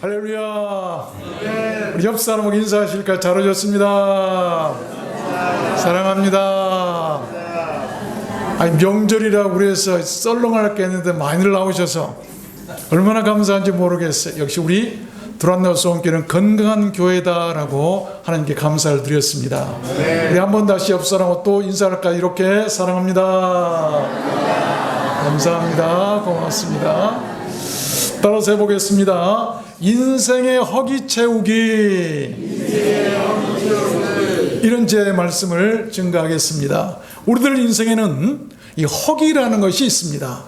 할렐루야. 우리 옆 사람하고 인사하실까? 잘 오셨습니다. 사랑합니다. 아니, 명절이라고 그래서 썰렁할 게 있는데 많이들 나오셔서 얼마나 감사한지 모르겠어요. 역시 우리 두란노 소원교는 건강한 교회다라고 하나님께 감사를 드렸습니다. 우리 한 번 다시 옆 사람하고 또 인사할까? 이렇게 사랑합니다. 감사합니다. 고맙습니다. 따라서 해보겠습니다. 인생의 허기 채우기. 이런 제 말씀을 증가하겠습니다. 우리들 인생에는 이 허기라는 것이 있습니다.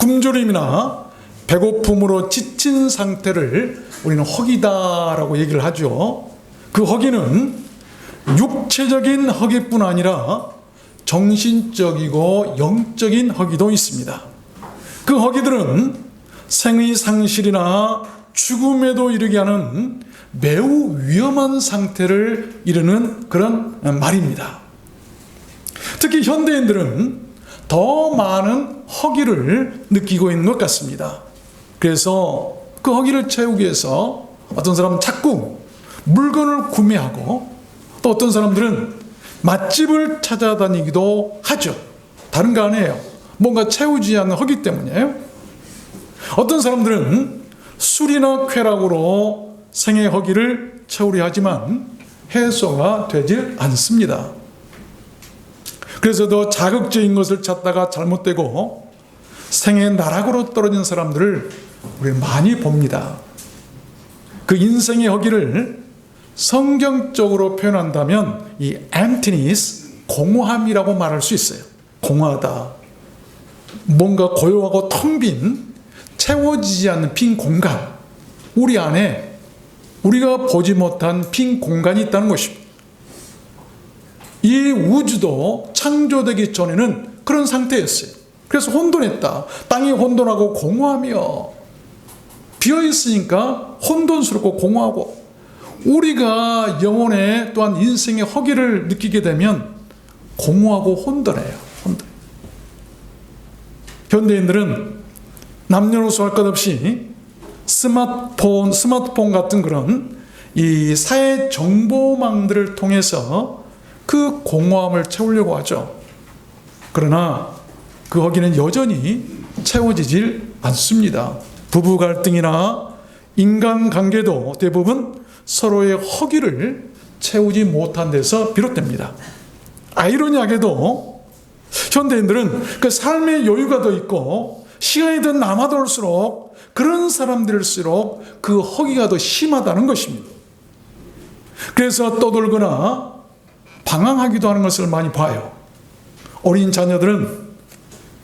굶주림이나 배고픔으로 지친 상태를 우리는 허기다라고 얘기를 하죠. 그 허기는 육체적인 허기뿐 아니라 정신적이고 영적인 허기도 있습니다. 그 허기들은 생의 상실이나 죽음에도 이르게 하는 매우 위험한 상태를 이르는 그런 말입니다. 특히 현대인들은 더 많은 허기를 느끼고 있는 것 같습니다. 그래서 그 허기를 채우기 위해서 어떤 사람은 자꾸 물건을 구매하고 또 어떤 사람들은 맛집을 찾아다니기도 하죠. 다른 거 아니에요. 뭔가 채우지 않는 허기 때문이에요. 어떤 사람들은 술이나 쾌락으로 생의 허기를 채우려 하지만 해소가 되질 않습니다. 그래서 더 자극적인 것을 찾다가 잘못되고 생의 나락으로 떨어진 사람들을 우리는 많이 봅니다. 그 인생의 허기를 성경적으로 표현한다면 이 emptiness, 공허함이라고 말할 수 있어요. 공허하다. 뭔가 고요하고 텅 빈 채워지지 않는 빈 공간. 우리 안에 우리가 보지 못한 빈 공간이 있다는 것입니다. 이 우주도 창조되기 전에는 그런 상태였어요. 그래서 혼돈했다. 땅이 혼돈하고 공허하며 비어 있으니까 혼돈스럽고 공허하고 우리가 영혼의 또한 인생의 허기를 느끼게 되면 공허하고 혼돈해요. 혼돈. 현대인들은 남녀노소 할 것 없이 스마트폰, 스마트폰 같은 그런 이 사회 정보망들을 통해서 그 공허함을 채우려고 하죠. 그러나 그 허기는 여전히 채워지질 않습니다. 부부 갈등이나 인간 관계도 대부분 서로의 허기를 채우지 못한 데서 비롯됩니다. 아이러니하게도 현대인들은 그 삶의 여유가 더 있고 시간이 더 남아돌수록 그런 사람들일수록 그 허기가 더 심하다는 것입니다. 그래서 떠돌거나 방황하기도 하는 것을 많이 봐요. 어린 자녀들은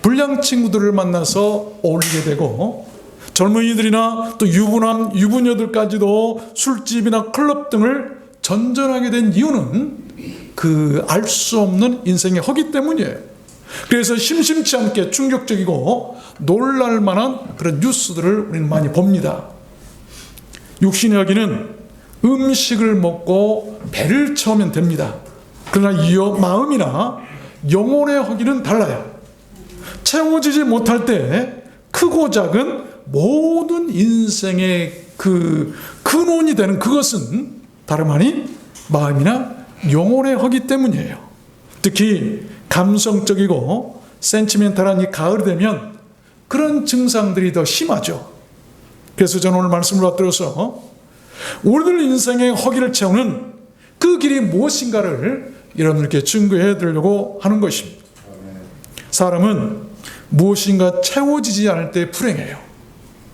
불량 친구들을 만나서 어울리게 되고 젊은이들이나 또 유부남, 유부녀들까지도 술집이나 클럽 등을 전전하게 된 이유는 그 알 수 없는 인생의 허기 때문이에요. 그래서 심심치 않게 충격적이고 놀랄 만한 그런 뉴스들을 우리는 많이 봅니다. 육신의 허기는 음식을 먹고 배를 채우면 됩니다. 그러나 이 마음이나 영혼의 허기는 달라요. 채워지지 못할 때 크고 작은 모든 인생의 그 근원이 되는 그것은 다름 아닌 마음이나 영혼의 허기 때문이에요. 특히 감성적이고 센치멘탈한 이 가을이 되면 그런 증상들이 더 심하죠. 그래서 저는 오늘 말씀을 받들어서 우리들 인생의 허기를 채우는 그 길이 무엇인가를 여러분들께 증거해 드리려고 하는 것입니다. 사람은 무엇인가 채워지지 않을 때 불행해요.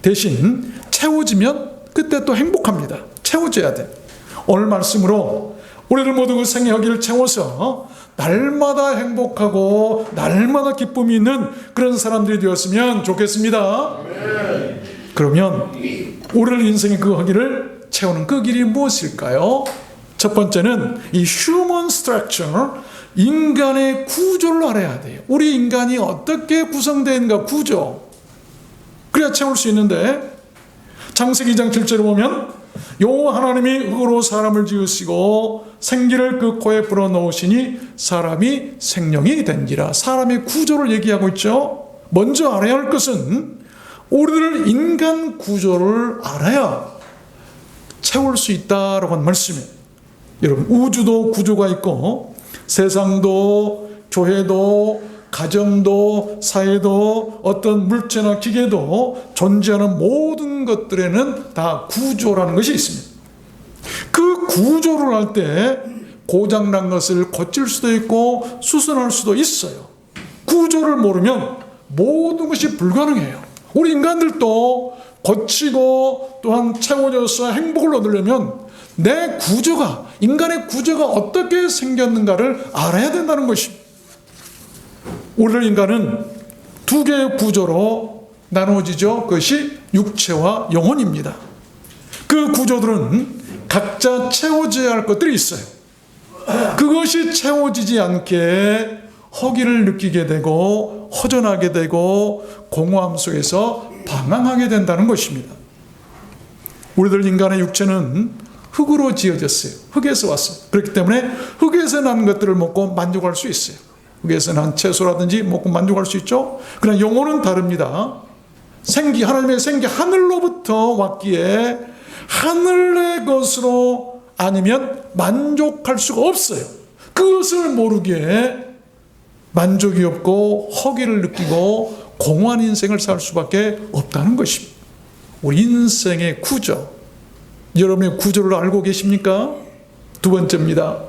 대신 채워지면 그때 또 행복합니다. 채워져야 돼. 오늘 말씀으로 우리들 모두 그 생의 허기를 채워서 날마다 행복하고 날마다 기쁨이 있는 그런 사람들이 되었으면 좋겠습니다. 그러면 우리를 인생의 그 허기를 채우는 그 길이 무엇일까요? 첫 번째는 이 human structure, 인간의 구조를 알아야 돼요. 우리 인간이 어떻게 구성되는가 구조. 그래야 채울 수 있는데 창세기 2장 7절에 보면 요 하나님이 흙으로 사람을 지으시고 생기를 그 코에 불어넣으시니 사람이 생명이 된지라 사람의 구조를 얘기하고 있죠. 먼저 알아야 할 것은 우리들 인간 구조를 알아야 채울 수 있다라고 하는 말씀이에요. 여러분, 우주도 구조가 있고, 세상도, 교회도, 가정도, 사회도, 어떤 물체나 기계도 존재하는 모든 것들에는 다 구조라는 것이 있습니다. 그 구조를 할 때 고장난 것을 고칠 수도 있고 수선할 수도 있어요. 구조를 모르면 모든 것이 불가능해요. 우리 인간들도 고치고 또한 채워져서 행복을 얻으려면 내 구조가 인간의 구조가 어떻게 생겼는가를 알아야 된다는 것입니다. 우리 인간은 두 개의 구조로 나누어지죠. 그것이 육체와 영혼입니다. 그 구조들은 각자 채워져야 할 것들이 있어요. 그것이 채워지지 않게 허기를 느끼게 되고 허전하게 되고 공허함 속에서 방황하게 된다는 것입니다. 우리들 인간의 육체는 흙으로 지어졌어요. 흙에서 왔어요. 그렇기 때문에 흙에서 난 것들을 먹고 만족할 수 있어요. 흙에서 난 채소라든지 먹고 만족할 수 있죠. 그러나 영혼은 다릅니다. 생기 하나님의 생기 하늘로부터 왔기에 하늘의 것으로 아니면 만족할 수가 없어요. 그것을 모르기에 만족이 없고 허기를 느끼고 공허한 인생을 살 수밖에 없다는 것입니다. 우리 인생의 구조. 여러분의 구조를 알고 계십니까? 두 번째입니다.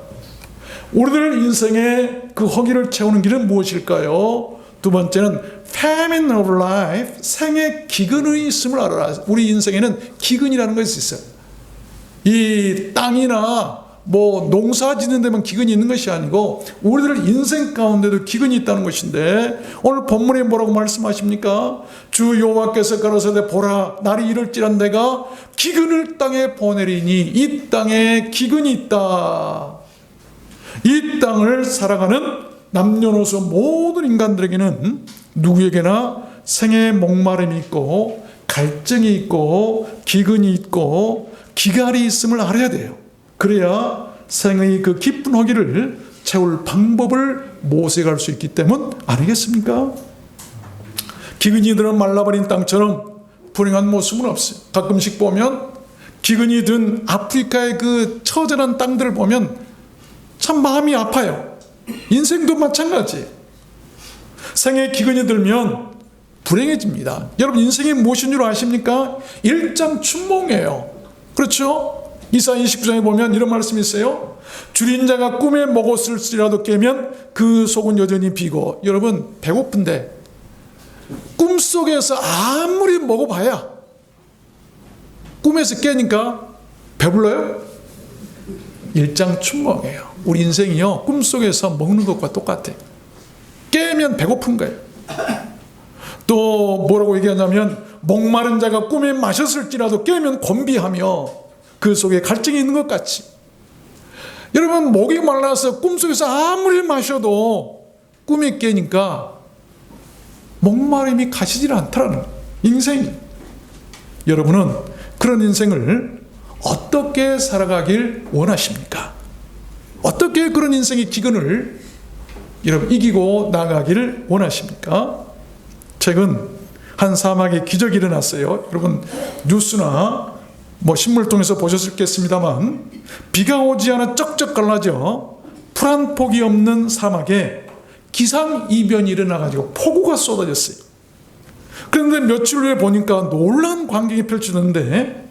우리들 인생의 그 허기를 채우는 길은 무엇일까요? 두 번째는 famine of life, 생의 기근의 있음을 알아라. 우리 인생에는 기근이라는 것이 있어요. 이 땅이나 뭐 농사 짓는 데만 기근이 있는 것이 아니고 우리들 인생 가운데도 기근이 있다는 것인데 오늘 본문에 뭐라고 말씀하십니까? 주 여호와께서 가로사대 보라 날이 이를지란 내가 기근을 땅에 보내리니 이 땅에 기근이 있다. 이 땅을 살아가는 남녀노소 모든 인간들에게는 누구에게나 생의 목마름이 있고 갈증이 있고 기근이 있고 기갈이 있음을 알아야 돼요. 그래야 생의 그 깊은 허기를 채울 방법을 모색할 수 있기 때문 아니겠습니까? 기근이 들은 말라버린 땅처럼 불행한 모습은 없어요. 가끔씩 보면 기근이 든 아프리카의 그 처절한 땅들을 보면 참 마음이 아파요. 인생도 마찬가지. 생에 기근이 들면 불행해집니다. 여러분 인생이 무엇인 줄 아십니까? 일장춘몽이에요. 그렇죠? 이사 29장에 보면 이런 말씀이 있어요. 줄인 자가 꿈에 먹었을지라도 깨면 그 속은 여전히 비고 여러분 배고픈데 꿈속에서 아무리 먹어봐야 꿈에서 깨니까 배불러요? 일장춘몽이에요. 우리 인생이요 꿈속에서 먹는 것과 똑같아. 깨면 배고픈 거예요. 또 뭐라고 얘기하냐면 목마른 자가 꿈에 마셨을지라도 깨면 곤비하며 그 속에 갈증이 있는 것 같이. 여러분 목이 말라서 꿈속에서 아무리 마셔도 꿈이 깨니까 목마름이 가시질 않더라는 인생이. 여러분은 그런 인생을 어떻게 살아가길 원하십니까? 어떻게 그런 인생의 기근을 여러분 이기고 나가기를 원하십니까? 최근 한 사막에 기적이 일어났어요. 여러분 뉴스나 뭐 신문을 통해서 보셨겠습니다만 비가 오지 않아 쩍쩍 갈라져 풀한 폭이 없는 사막에 기상 이변이 일어나 가지고 폭우가 쏟아졌어요. 그런데 며칠 후에 보니까 놀란 광경이 펼쳐졌는데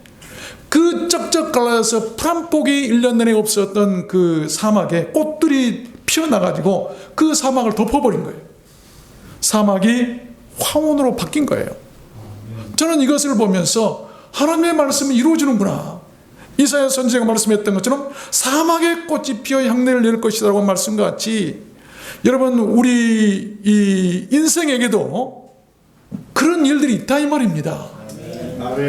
그 쩍쩍 갈라져서 풀한 폭이 1년 내내 없었던 그 사막에 꽃들이 피어나가지고 그 사막을 덮어버린 거예요. 사막이 황혼으로 바뀐 거예요. 저는 이것을 보면서 하나님의 말씀이 이루어지는구나. 이사야 선지자가 말씀했던 것처럼 사막의 꽃이 피어 향내를 낼 것이라고 말씀과 같이 여러분 우리 이 인생에게도 그런 일들이 있다 이 말입니다.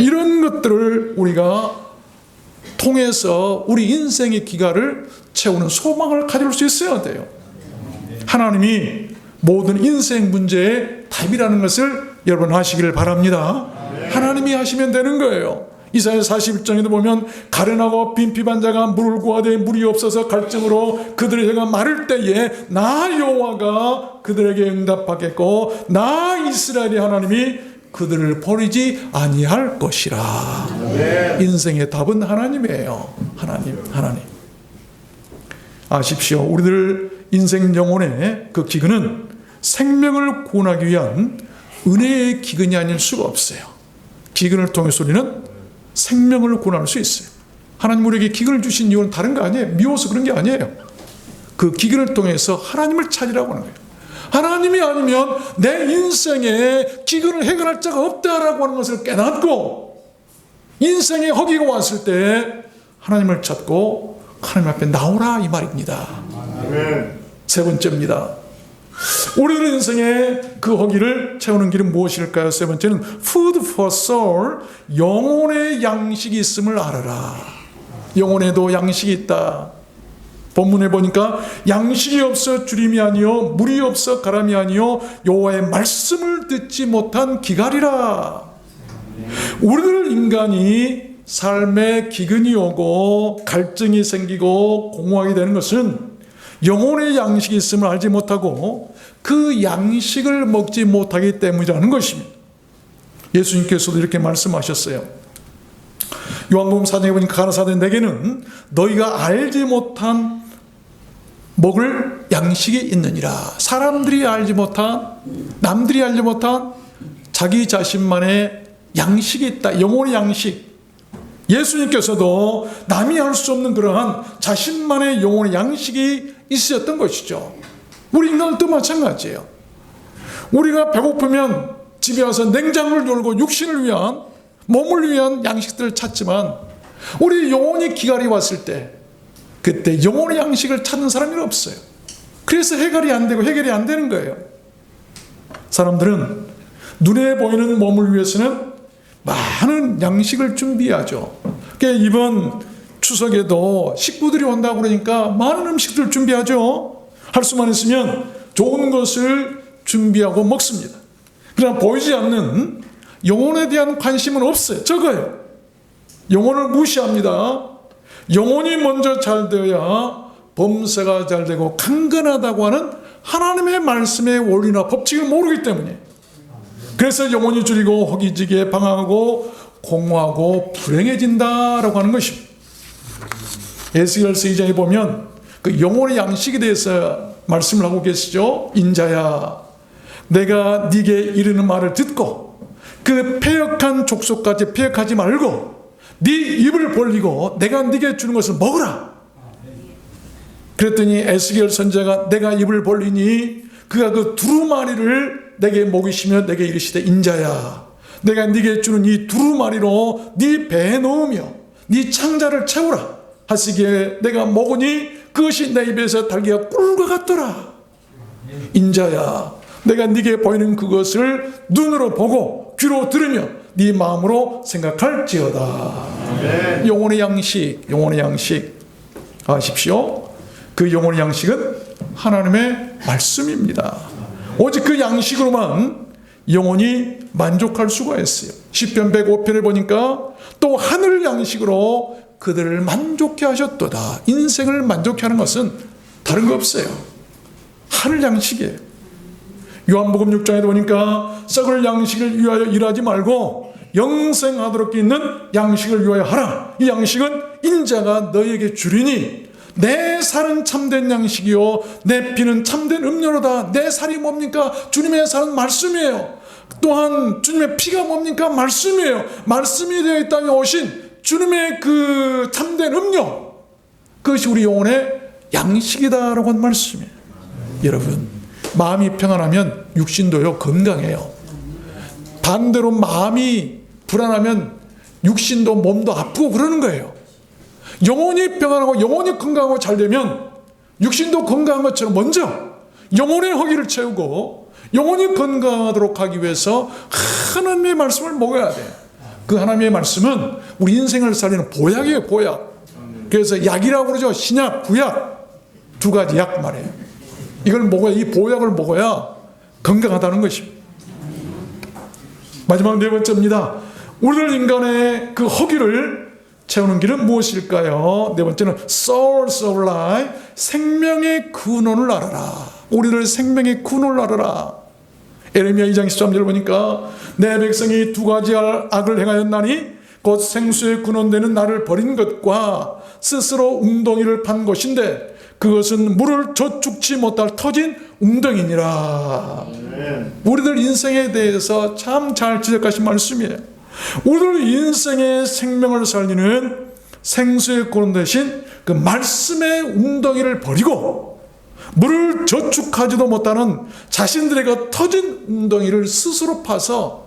이런 것들을 우리가 통해서 우리 인생의 기가를 채우는 소망을 가질 수 있어야 돼요. 하나님이 모든 인생 문제의 답이라는 것을 여러분 하시기를 바랍니다. 하나님이 하시면 되는 거예요. 이사야 41장에도 보면 가련하고 빈핍한 자가 물을 구하되 물이 없어서 갈증으로 그들의 혀가 마를 때에 나 여호와가 그들에게 응답하겠고 나 이스라엘의 하나님이 그들을 버리지 아니할 것이라. 인생의 답은 하나님이에요. 하나님, 하나님. 아십시오. 우리들 인생 영혼의 그 기근은 생명을 구원하기 위한 은혜의 기근이 아닐 수가 없어요. 기근을 통해서 우리는 생명을 구원할 수 있어요. 하나님 우리에게 기근을 주신 이유는 다른 거 아니에요. 미워서 그런 게 아니에요. 그 기근을 통해서 하나님을 찾으라고 하는 거예요. 하나님이 아니면 내 인생에 기근을 해결할 자가 없다라고 하는 것을 깨닫고 인생에 허기가 왔을 때 하나님을 찾고 하나님 앞에 나오라 이 말입니다. 세 번째입니다. 우리들 인생의 그 허기를 채우는 길은 무엇일까요? 세 번째는 food for soul, 영혼의 양식이 있음을 알아라. 영혼에도 양식이 있다. 본문에 보니까 양식이 없어 주림이 아니요 물이 없어 가람이 아니요 여호와의 말씀을 듣지 못한 기갈이라. 우리들 인간이 삶에 기근이 오고 갈증이 생기고 공허하게 되는 것은 영혼의 양식이 있음을 알지 못하고 그 양식을 먹지 못하기 때문이라는 것입니다. 예수님께서도 이렇게 말씀하셨어요. 요한복음 4장에 보니까 가라사대 내게는 너희가 알지 못한 먹을 양식이 있느니라. 사람들이 알지 못한 남들이 알지 못한 자기 자신만의 양식이 있다. 영혼의 양식. 예수님께서도 남이 할 수 없는 그러한 자신만의 영혼의 양식이 있었던 것이죠. 우리 인간도 마찬가지예요. 우리가 배고프면 집에 와서 냉장고를 열고 육신을 위한 몸을 위한 양식들을 찾지만 우리 영혼이 기갈이 왔을 때 그때 영혼의 양식을 찾는 사람이 없어요. 그래서 해결이 안 되고 해결이 안 되는 거예요. 사람들은 눈에 보이는 몸을 위해서는 많은 양식을 준비하죠. 그러니까 이번 추석에도 식구들이 온다고 그러니까 많은 음식들 준비하죠. 할 수만 있으면 좋은 것을 준비하고 먹습니다. 그러나 보이지 않는 영혼에 대한 관심은 없어요. 적어요. 영혼을 무시합니다. 영혼이 먼저 잘 되어야 범사가 잘 되고 강건하다고 하는 하나님의 말씀의 원리나 법칙을 모르기 때문에 그래서 영혼이 줄이고 허기지게 방황하고 공허하고 불행해진다라고 하는 것입니다. 에스겔서 2장에 보면 그 영혼의 양식에 대해서 말씀을 하고 계시죠. 인자야 내가 네게 이르는 말을 듣고 그 폐역한 족속까지 폐역하지 말고 네 입을 벌리고 내가 네게 주는 것을 먹으라. 그랬더니 에스겔 선자가 내가 입을 벌리니 그가 그 두루마리를 내게 먹이시며 내게 이르시되 인자야 내가 네게 주는 이 두루마리로 네 배에 넣으며 네 창자를 채우라 하시기에 내가 먹으니 그것이 내 입에서 달기가 꿀과 같더라 인자야 내가 네게 보이는 그것을 눈으로 보고 귀로 들으며 네 마음으로 생각할지어다 영혼의 양식 영혼의 양식 아십시오 그 영혼의 양식은 하나님의 말씀입니다. 오직 그 양식으로만 영혼이 만족할 수가 있어요. 10편 105편을 보니까 또 하늘 양식으로 그들을 만족해 하셨도다. 인생을 만족해 하는 것은 다른 거 없어요. 하늘 양식이에요. 요한복음 6장에 보니까 썩을 양식을 위하여 일하지 말고 영생하도록 있는 양식을 위하여 하라. 이 양식은 인자가 너에게 주리니 내 살은 참된 양식이요 내 피는 참된 음료로다. 내 살이 뭡니까? 주님의 살은 말씀이에요. 또한 주님의 피가 뭡니까? 말씀이에요. 말씀이 되어 있다면 오신 주님의 그 참된 음료 그것이 우리 영혼의 양식이다라고 한 말씀이에요. 여러분 마음이 평안하면 육신도요 건강해요 반대로 마음이 불안하면 육신도 몸도 아프고 그러는 거예요 영혼이 평안하고 영혼이 건강하고 잘 되면 육신도 건강한 것처럼 먼저 영혼의 허기를 채우고 영혼이 건강하도록 하기 위해서 하나님의 말씀을 먹어야 돼. 그 하나님의 말씀은 우리 인생을 살리는 보약이에요, 보약. 그래서 약이라고 그러죠. 신약, 구약. 두 가지 약 말이에요. 이걸 먹어야, 이 보약을 먹어야 건강하다는 것입니다. 마지막 네 번째입니다. 우리들 인간의 그 허기를 채우는 길은 무엇일까요? 네 번째는 source of life, 생명의 근원을 알아라. 우리를 생명의 근원을 알아라. 에레미야 2장 13절 보니까 내 백성이 두 가지 악을 행하였나니 곧 생수에 근원되는 나를 버린 것과 스스로 웅덩이를 판 것인데 그것은 물을 저축치 못할 터진 웅덩이니라. 우리들 인생에 대해서 참 잘 지적하신 말씀이에요. 우리들 인생의 생명을 살리는 생수의 근원 대신 그 말씀의 웅덩이를 버리고 물을 저축하지도 못하는 자신들의 터진 웅덩이를 스스로 파서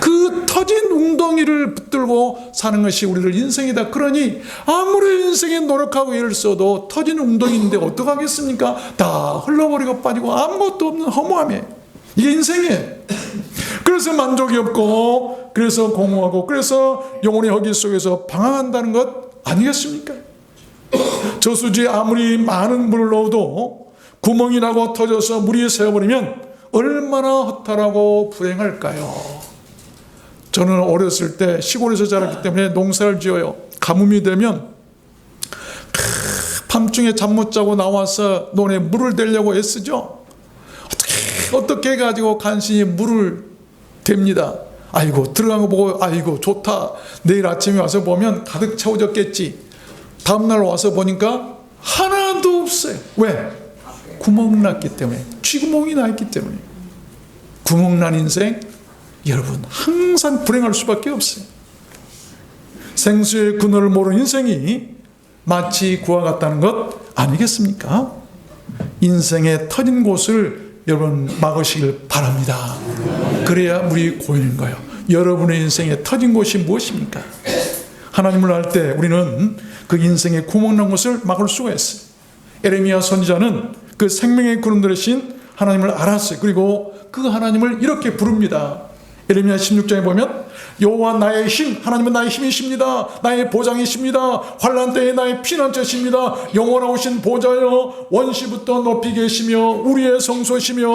그 터진 웅덩이를 붙들고 사는 것이 우리들 인생이다. 그러니 아무리 인생에 노력하고 애를 써도 터진 웅덩이인데 어떡하겠습니까? 다 흘러버리고 빠지고 아무것도 없는 허무함이에요. 이게 인생이에요. 그래서 만족이 없고 그래서 공허하고 그래서 영혼의 허기 속에서 방황한다는 것 아니겠습니까? 저수지에 아무리 많은 물을 넣어도 구멍이 나고 터져서 물이 새어버리면 얼마나 허탈하고 불행할까요? 저는 어렸을 때 시골에서 자랐기 때문에 농사를 지어요. 가뭄이 되면 밤중에 잠 못 자고 나와서 논에 물을 대려고 애쓰죠. 어떻게 어떻게 해가지고 간신히 물을 댑니다. 아이고 들어간 거 보고 아이고 좋다. 내일 아침에 와서 보면 가득 채워졌겠지. 다음날 와서 보니까 하나도 없어요. 왜? 구멍 났기 때문에 쥐구멍이 나 있기 때문에 구멍 난 인생 여러분 항상 불행할 수밖에 없어요. 생수의 근원을 모르는 인생이 마치 구와 같다는 것 아니겠습니까? 인생의 터진 곳을 여러분 막으시길 바랍니다. 그래야 물이 고이는 거예요. 여러분의 인생에 터진 곳이 무엇입니까? 하나님을 알 때 우리는 그 인생의 구멍난 곳을 막을 수가 있어요. 에레미야 선지자는 그 생명의 근원되신 하나님을 알았어요. 그리고 그 하나님을 이렇게 부릅니다. 에레미야 16장에 보면 여호와 나의 힘 하나님은 나의 힘이십니다. 나의 보장이십니다. 환란 때에 나의 피난처십니다. 영원하신 보좌여 원시부터 높이 계시며 우리의 성소시며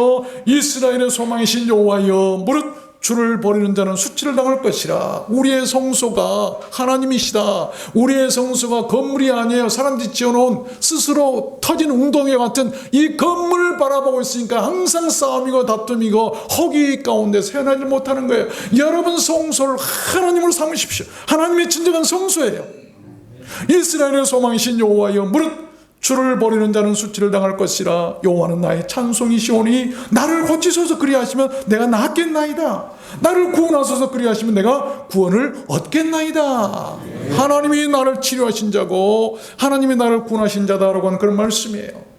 이스라엘의 소망이신 여호와여. 무릇 주를 버리는 자는 수치를 당할 것이라. 우리의 성소가 하나님이시다. 우리의 성소가 건물이 아니에요. 사람들이 지어놓은 스스로 터진 웅덩이 같은 이 건물을 바라보고 있으니까 항상 싸움이고 다툼이고 허기 가운데 세어나지 못하는 거예요. 여러분 성소를 하나님으로 삼으십시오. 하나님의 진정한 성소예요. 이스라엘의 소망이신 여호와여 무릇 주를 버리는 자는 수치를 당할 것이라 여호와는 나의 찬송이시오니 나를 고치소서 그리하시면 내가 낫겠나이다 나를 구원하소서 그리하시면 내가 구원을 얻겠나이다 하나님이 나를 치료하신 자고 하나님이 나를 구원하신 자다라고 하는 그런 말씀이에요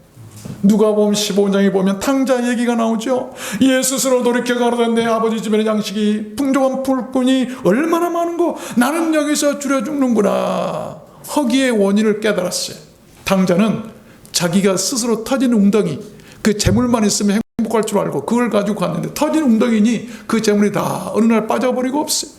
누가 보면 15장에 보면 탕자 얘기가 나오죠. 예 스스로 돌이켜 가로되 내 아버지 집에는 양식이 풍족한 풀꾼이 얼마나 많은고 나는 여기서 줄여 죽는구나. 허기의 원인을 깨달았어요. 탕자는 자기가 스스로 터진 웅덩이 그 재물만 있으면 행복할 줄 알고 그걸 가지고 갔는데 터진 웅덩이니 그 재물이 다 어느 날 빠져버리고 없어요.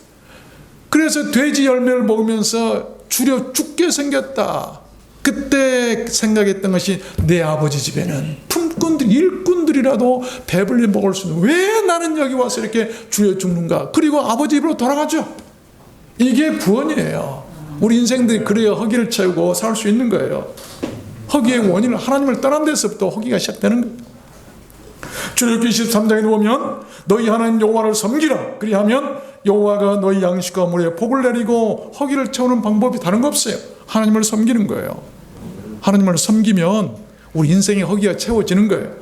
그래서 돼지 열매를 먹으면서 줄여 죽게 생겼다. 그때 생각했던 것이 내 아버지 집에는 품꾼들, 일꾼들이라도 배불리 먹을 수 있는 왜 나는 여기 와서 이렇게 줄여 죽는가? 그리고 아버지 집으로 돌아가죠. 이게 구원이에요. 우리 인생들이 그래야 허기를 채우고 살 수 있는 거예요. 허기의 원인은 하나님을 떠난 데서부터 허기가 시작되는 거예요. 출애굽기 23장에 보면 너희 하나님 여호와를 섬기라 그리하면 여호와가 너희 양식과 물에 복을 내리고 허기를 채우는 방법이 다른 거 없어요. 하나님을 섬기는 거예요. 하나님을 섬기면 우리 인생의 허기가 채워지는 거예요.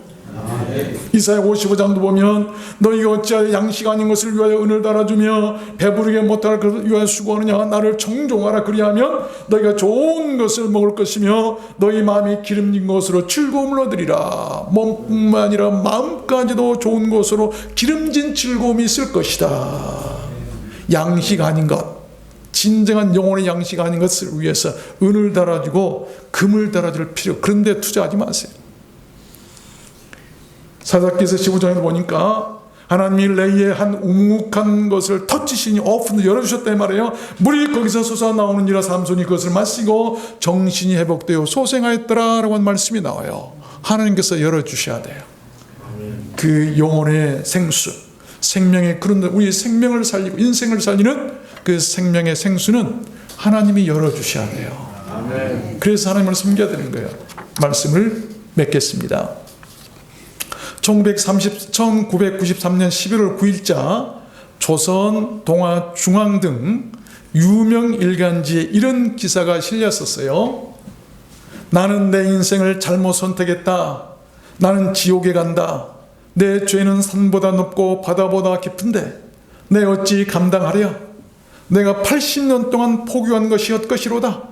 이사야 55장도 보면 너희가 어찌하여 양식 아닌 것을 위하여 은을 달아주며 배부르게 못할 것을 위하여 수고하느냐 나를 청종하라 그리하면 너희가 좋은 것을 먹을 것이며 너희 마음이 기름진 것으로 즐거움을 얻으리라. 몸뿐만 아니라 마음까지도 좋은 것으로 기름진 즐거움이 있을 것이다. 양식 아닌 것 진정한 영혼의 양식 아닌 것을 위해서 은을 달아주고 금을 달아줄 필요 그런데 투자하지 마세요 사사기서 15장에 보니까 하나님이 레이의 한 웅욱한 것을 터치시니 오픈을 열어주셨단 말이에요. 물이 거기서 솟아나오는지라 삼손이 그것을 마시고 정신이 회복되어 소생하였더라 라고 하는 말씀이 나와요. 하나님께서 열어주셔야 돼요. 그 영혼의 생수, 생명의 그런 우리 생명을 살리고 인생을 살리는 그 생명의 생수는 하나님이 열어주셔야 돼요. 그래서 하나님을 섬겨야 되는 거예요. 말씀을 맺겠습니다. 1930, 1993년 11월 9일자 조선, 동아, 중앙 등 유명 일간지에 이런 기사가 실렸었어요. 나는 내 인생을 잘못 선택했다. 나는 지옥에 간다. 내 죄는 산보다 높고 바다보다 깊은데 내 어찌 감당하랴? 내가 80년 동안 포기한 것이 헛것이로다.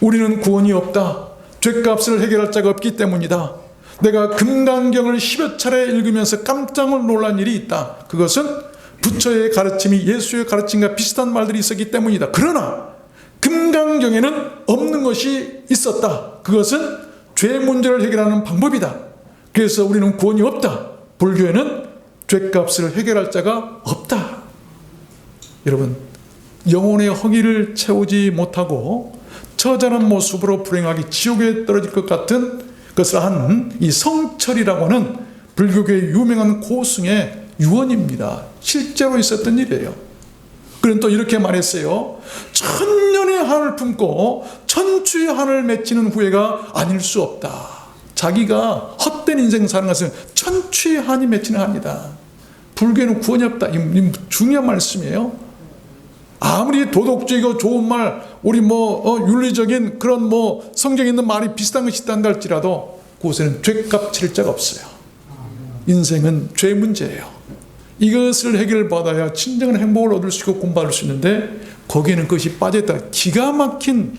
우리는 구원이 없다. 죄값을 해결할 자가 없기 때문이다. 내가 금강경을 10여 차례 읽으면서 깜짝 놀란 일이 있다. 그것은 부처의 가르침이 예수의 가르침과 비슷한 말들이 있었기 때문이다. 그러나 금강경에는 없는 것이 있었다. 그것은 죄 문제를 해결하는 방법이다. 그래서 우리는 구원이 없다. 불교에는 죄값을 해결할 자가 없다. 여러분, 영혼의 허기를 채우지 못하고 처절한 모습으로 불행하게 지옥에 떨어질 것 같은 것을 한이 성철이라고 하는 불교계의 유명한 고승의 유언입니다. 실제로 있었던 일이에요. 그는 또 이렇게 말했어요. 천년의 한을 품고 천추의 한을 맺히는 후회가 아닐 수 없다. 자기가 헛된 인생 사는 것은 천추의 한이 맺히는 한이다. 불교에는 구원이 없다. 이 중요한 말씀이에요. 아무리 도덕적이고 좋은 말, 우리 뭐 어, 윤리적인 그런 뭐 성경에 있는 말이 비슷한 것이 있다는 할지라도 그곳에는 죄값 칠 자가 없어요. 인생은 죄 문제예요. 이것을 해결받아야 진정한 행복을 얻을 수 있고 공부할 수 있는데 거기에는 그것이 빠져있다. 기가 막힌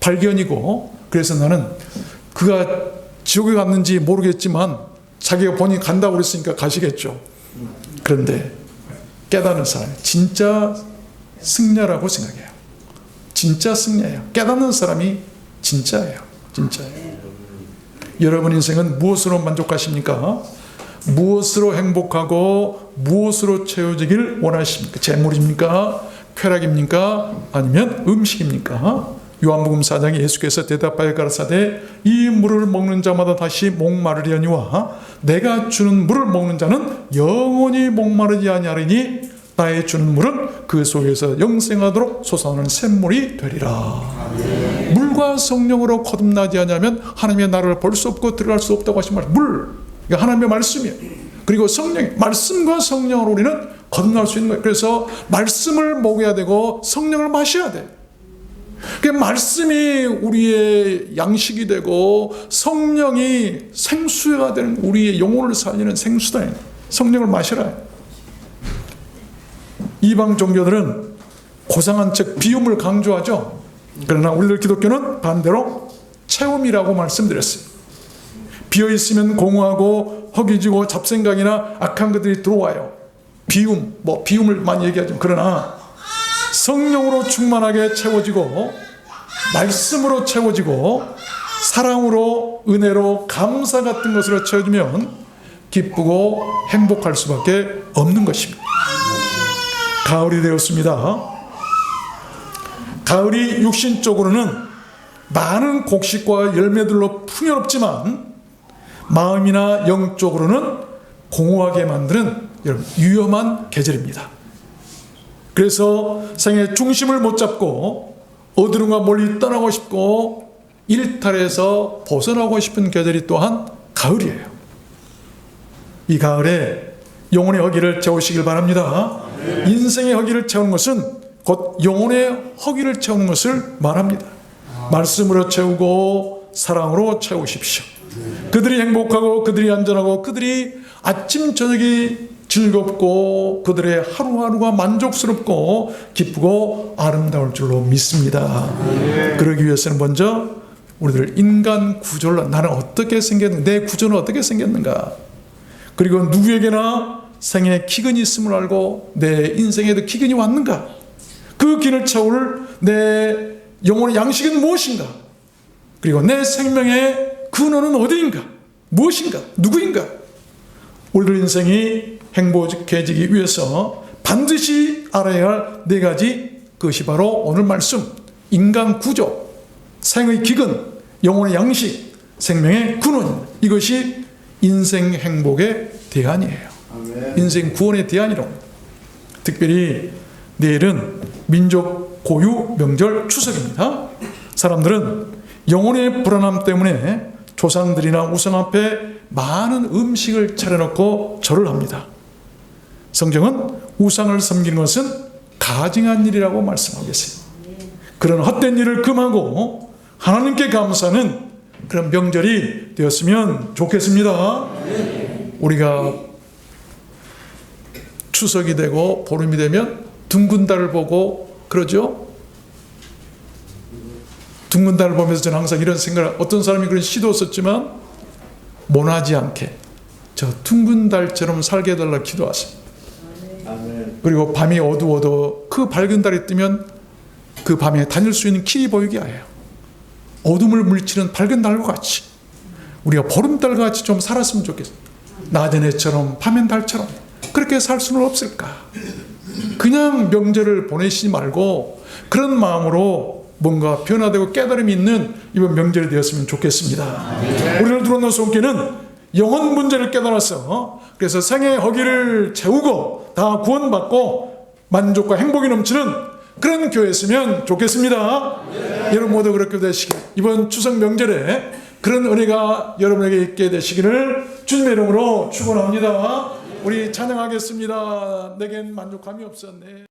발견이고 그래서 나는 그가 지옥에 갔는지 모르겠지만 자기가 본인이 간다고 그랬으니까 가시겠죠. 그런데 깨닫는 사람 진짜 승려라고 생각해요. 진짜 승려예요. 깨닫는 사람이 진짜예요. 진짜예요. 여러분 인생은 무엇으로 만족하십니까? 무엇으로 행복하고 무엇으로 채워지길 원하십니까? 재물입니까? 쾌락입니까? 아니면 음식입니까? 요한복음 4장에 예수께서 대답하여 가라사대 이 물을 먹는 자마다 다시 목마르려니와 내가 주는 물을 먹는 자는 영원히 목마르지 아니하리니 나의 주는 물은 그 속에서 영생하도록 솟아오는 샘물이 되리라. 물과 성령으로 거듭나지 않으면 하나님의 나라를 볼 수 없고 들어갈 수 없다고 하신 말. 물. 이게 하나님의 말씀이에요. 그리고 성령, 말씀과 성령으로 우리는 거듭날 수 있는 거예요. 그래서 말씀을 먹어야 되고 성령을 마셔야 돼. 그 말씀이 우리의 양식이 되고 성령이 생수가 되는 우리의 영혼을 살리는 생수다. 성령을 마셔라. 이방 종교들은 고상한 책 비움을 강조하죠. 그러나 우리들 기독교는 반대로 체험이라고 말씀드렸어요. 비어 있으면 공허하고 허기지고 잡생각이나 악한 것들이 들어와요. 비움, 뭐 비움을 많이 얘기하죠. 그러나 성령으로 충만하게 채워지고 말씀으로 채워지고 사랑으로 은혜로 감사 같은 것으로 채워지면 기쁘고 행복할 수밖에 없는 것입니다. 가을이 되었습니다. 가을이 육신적으로는 많은 곡식과 열매들로 풍요롭지만 마음이나 영적으로는 공허하게 만드는 위험한 계절입니다. 그래서 생의 중심을 못 잡고 어디론가 멀리 떠나고 싶고 일탈에서 벗어나고 싶은 계절이 또한 가을이에요. 이 가을에 영혼의 허기를 채우시길 바랍니다. 인생의 허기를 채우는 것은 곧 영혼의 허기를 채우는 것을 말합니다. 말씀으로 채우고 사랑으로 채우십시오. 그들이 행복하고 그들이 안전하고 그들이 아침 저녁이 즐겁고 그들의 하루하루가 만족스럽고 기쁘고 아름다울 줄로 믿습니다. 그러기 위해서는 먼저 우리들 인간 구조를 나는 어떻게 생겼는가, 내 구조는 어떻게 생겼는가, 그리고 누구에게나 생에 기근이 있음을 알고 내 인생에도 기근이 왔는가, 그 기를 채울 내 영혼의 양식은 무엇인가, 그리고 내 생명의 근원은 어디인가, 무엇인가, 누구인가, 우리들 인생이 행복해지기 위해서 반드시 알아야 할 네 가지 그것이 바로 오늘 말씀 인간 구조, 생의 기근, 영혼의 양식, 생명의 근원 이것이 인생 행복의 대안이에요. 인생 구원의 대안이라고. 특별히 내일은 민족 고유 명절 추석입니다. 사람들은 영혼의 불안함 때문에 조상들이나 우상 앞에 많은 음식을 차려놓고 절을 합니다. 성경은 우상을 섬기는 것은 가증한 일이라고 말씀하고 계세요. 그런 헛된 일을 금하고 하나님께 감사하는 그런 명절이 되었으면 좋겠습니다. 우리가 추석이 되고 보름이 되면 둥근 달을 보고 그러죠. 둥근 달을 보면서 저는 항상 이런 생각을 어떤 사람이 그런 시도 썼지만 모나지 않게 저 둥근 달처럼 살게 해달라 기도하십니다. 그리고 밤이 어두워도 그 밝은 달이 뜨면 그 밤에 다닐 수 있는 길이 보이게 해요. 어둠을 물리치는 밝은 달과 같이 우리가 보름달 같이 좀 살았으면 좋겠어요. 낮은 해처럼 밤엔 달처럼 그렇게 살 수는 없을까? 그냥 명절을 보내시지 말고 그런 마음으로 뭔가 변화되고 깨달음이 있는 이번 명절이 되었으면 좋겠습니다. 우리를 들어놓은 손께는 영혼 문제를 깨달았어. 그래서 생의 허기를 채우고 다 구원받고 만족과 행복이 넘치는 그런 교회였으면 좋겠습니다. 여러분 모두 그렇게 되시길 이번 추석 명절에 그런 은혜가 여러분에게 있게 되시기를 주님의 이름으로 축원합니다. 우리 찬양하겠습니다. 내겐 만족함이 없었네.